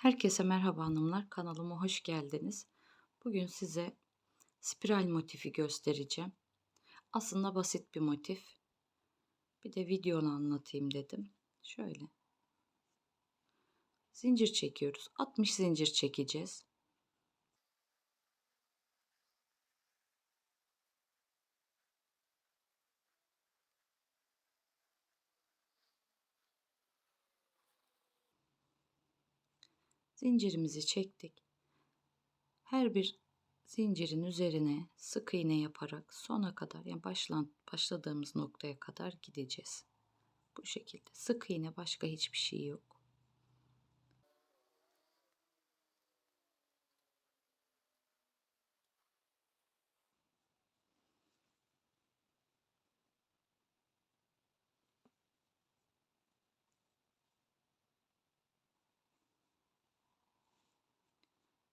Herkese merhaba hanımlar. Kanalıma hoş geldiniz. Bugün size spiral motifi göstereceğim. Aslında basit bir motif. Bir de videonu anlatayım dedim. Şöyle. Zincir çekiyoruz. 60 zincir çekeceğiz. Zincirimizi çektik. Her bir zincirin üzerine sık iğne yaparak sona kadar yani başlan, başladığımız noktaya kadar gideceğiz. Bu şekilde sık iğne başka hiçbir şey yok.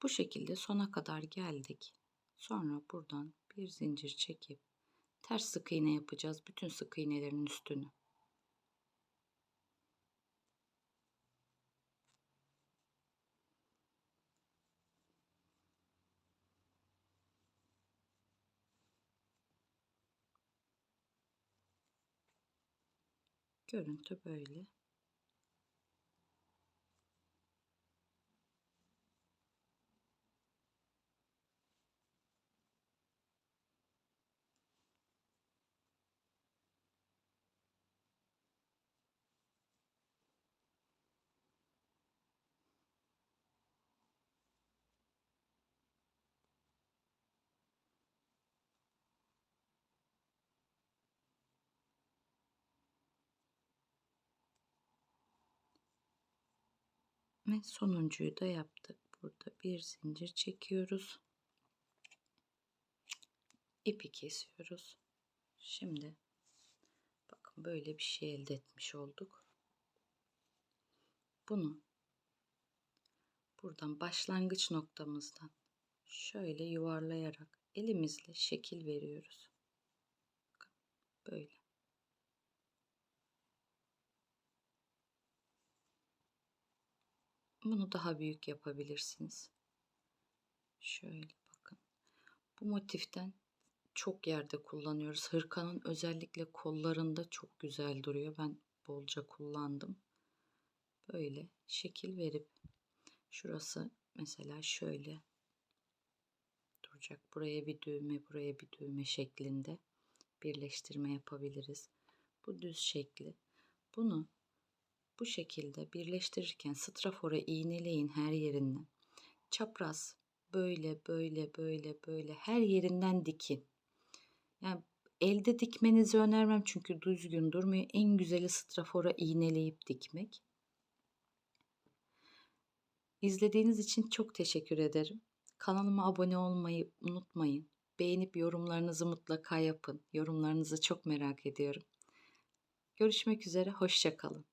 Bu şekilde sona kadar geldik. Sonra buradan bir zincir çekip ters sık iğne yapacağız bütün sık iğnelerin üstünü. Görüntü böyle. Ve sonuncuyu da yaptık. Burada bir zincir çekiyoruz. ipi kesiyoruz. Şimdi bakın böyle bir şey elde etmiş olduk. Bunu buradan başlangıç noktamızdan şöyle yuvarlayarak elimizle şekil veriyoruz. Böyle. Bunu daha büyük yapabilirsiniz. Şöyle bakın. Bu motiften çok yerde kullanıyoruz. Hırkanın özellikle kollarında çok güzel duruyor. Ben bolca kullandım. Böyle şekil verip şurası mesela şöyle duracak. Buraya bir düğme, buraya bir düğme şeklinde birleştirme yapabiliriz. Bu düz şekli. Bunu bu şekilde birleştirirken strafora iğneleyin her yerinden. Çapraz böyle böyle böyle böyle her yerinden dikin. Yani elde dikmenizi önermem çünkü düzgün durmuyor. En güzeli strafora iğneleyip dikmek. İzlediğiniz için çok teşekkür ederim. Kanalıma abone olmayı unutmayın. Beğenip yorumlarınızı mutlaka yapın. Yorumlarınızı çok merak ediyorum. Görüşmek üzere, hoşçakalın.